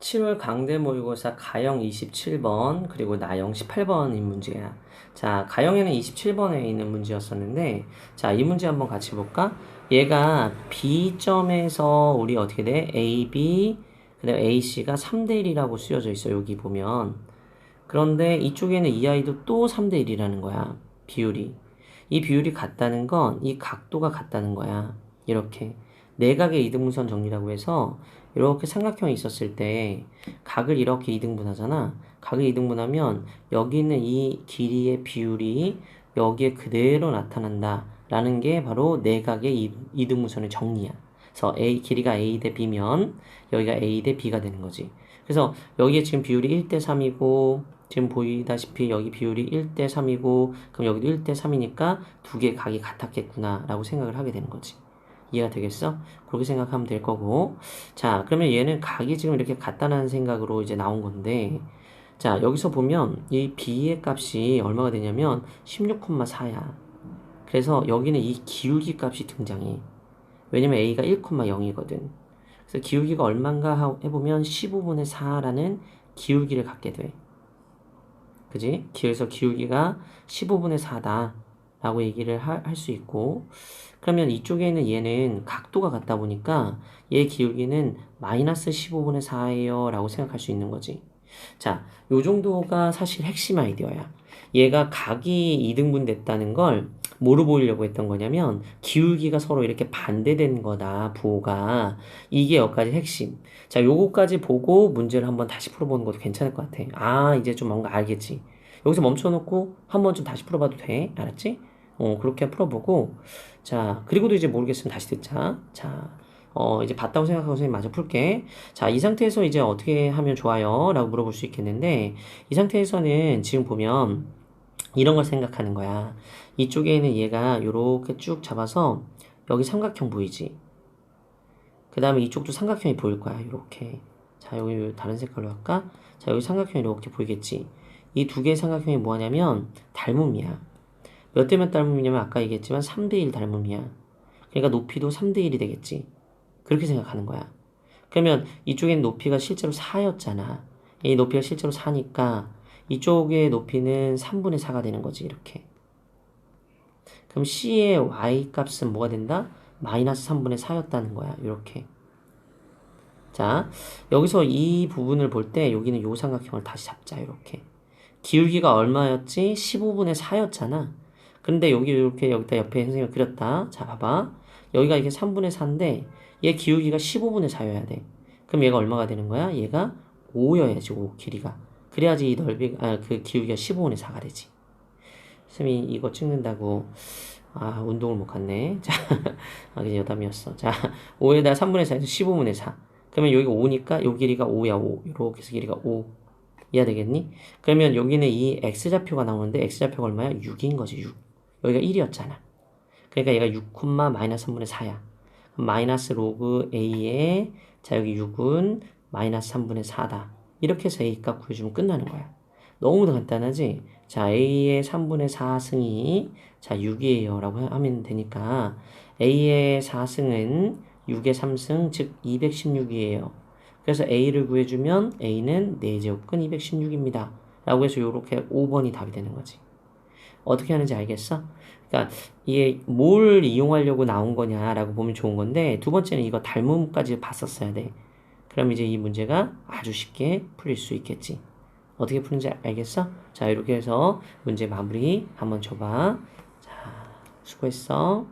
7월 강대 모의고사 가영 27번 그리고 나영 18번인 문제야. 자, 가영에는 27번에 있는 문제였었는데 자, 이 문제 한번 같이 볼까? 얘가 B점에서 우리 어떻게 돼? A, B 그다음에 AC가 3대 1이라고 쓰여져 있어. 여기 보면. 그런데 이쪽에는 이 아이도 또 3대 1이라는 거야. 비율이. 이 비율이 같다는 건 이 각도가 같다는 거야. 이렇게. 내각의 이등분선 정리라고 해서 이렇게 삼각형이 있었을 때 각을 이렇게 이등분하잖아. 각을 이등분하면 여기 있는 이 길이의 비율이 여기에 그대로 나타난다. 라는 게 바로 내각의 이- 이등분선의 정리야. 그래서 A, 길이가 A 대 B면 여기가 A 대 B가 되는 거지. 그래서 여기에 지금 비율이 1 대 3이고 지금 보이다시피 여기 비율이 1 대 3이고 그럼 여기도 1 대 3이니까 두 개의 각이 같았겠구나 라고 생각을 하게 되는 거지. 이해가 되겠어? 그렇게 생각하면 될 거고. 자, 그러면 얘는 각이 지금 이렇게 같다는 생각으로 이제 나온 건데, 자, 여기서 보면 이 B의 값이 얼마가 되냐면 16,4야. 그래서 여기는 이 기울기 값이 등장해. 왜냐면 A가 1,0이거든. 그래서 기울기가 하- 해보면 15분의 4라는 기울기를 갖게 돼. 그지? 그래서 기울기가 15분의 4다. 라고 얘기를 할 수 있고, 그러면 이쪽에는 얘는 각도가 같다 보니까 얘 기울기는 마이너스 15분의 4예요. 라고 생각할 수 있는 거지. 자, 요 정도가 사실 핵심 아이디어야. 얘가 각이 2등분 됐다는 걸 뭐로 보이려고 했던 거냐면 기울기가 서로 이렇게 반대된 거다 부호가 이게 여기까지 핵심 자 요거까지 보고 문제를 한번 다시 풀어보는 것도 괜찮을 것 같아 아 이제 좀 뭔가 알겠지 여기서 멈춰놓고 한번 좀 다시 풀어봐도 돼 알았지? 어 그렇게 풀어보고 자 그리고도 이제 모르겠으면 다시 듣자 자 어, 이제 봤다고 생각하고 선생님 마저 풀게. 자, 이 상태에서 이제 어떻게 하면 좋아요? 라고 물어볼 수 있겠는데, 이 상태에서는 지금 보면 이런 걸 생각하는 거야. 이쪽에 있는 얘가 요렇게 쭉 잡아서 여기 삼각형 보이지? 그 다음에 이쪽도 삼각형이 보일 거야. 요렇게. 자, 여기 다른 색깔로 할까? 자, 여기 삼각형이 이렇게 보이겠지? 이 두 개의 삼각형이 뭐하냐면 닮음이야. 몇대몇 닮음이냐면 아까 얘기했지만 3대1 닮음이야. 그러니까 높이도 3대1이 되겠지. 그렇게 생각하는 거야. 그러면 이쪽엔 높이가 실제로 4였잖아. 이 높이가 실제로 4니까 이쪽의 높이는 3분의 4가 되는 거지, 이렇게. 그럼 C의 Y 값은 뭐가 된다? 마이너스 3분의 4였다는 거야, 이렇게. 자, 여기서 이 부분을 볼 때 여기는 요 삼각형을 다시 잡자, 이렇게. 기울기가 얼마였지? 15분의 4였잖아. 근데 여기 이렇게 여기다 옆에 선생님이 그렸다. 자, 봐봐. 여기가 이게 3분의 4인데 얘 기울기가 15분의 4여야 돼. 그럼 얘가 얼마가 되는 거야? 얘가 5여야지, 5 길이가. 그래야지 이 넓이, 아, 그 기울기가 15분의 4가 되지. 선생님이 이거 찍는다고, 아, 운동을 못 갔네. 자, 아, 그게 여담이었어. 자, 5에다 3분의 4에서 15분의 4. 그러면 여기가 5니까 요 길이가 5야, 5. 이렇게 해서 길이가 5. 이해되겠니? 그러면 여기는 이 x좌표가 나오는데 x좌표가 얼마야? 6인 거지, 6. 여기가 1이었잖아. 그러니까 얘가 6, 마이너스 3분의 4야. 마이너스 로그 a에 자 여기 6은 마이너스 3분의 4다. 이렇게 해서 a 값 구해주면 끝나는 거야. 너무도 간단하지? 자 a의 3분의 4승이 자 6이에요 라고 하면 되니까 a의 4승은 6의 3승 즉 216이에요. 그래서 a를 구해주면 a는 4제곱근 216입니다. 라고 해서 이렇게 5번이 답이 되는 거지. 어떻게 하는지 알겠어? 그러니까 이게 뭘 이용하려고 나온 거냐라고 보면 좋은 건데 두 번째는 이거 닮음까지 봤었어야 돼. 그럼 이제 이 문제가 아주 쉽게 풀릴 수 있겠지. 어떻게 푸는지 알겠어? 자, 이렇게 해서 문제 마무리 한번 줘봐. 자, 수고했어.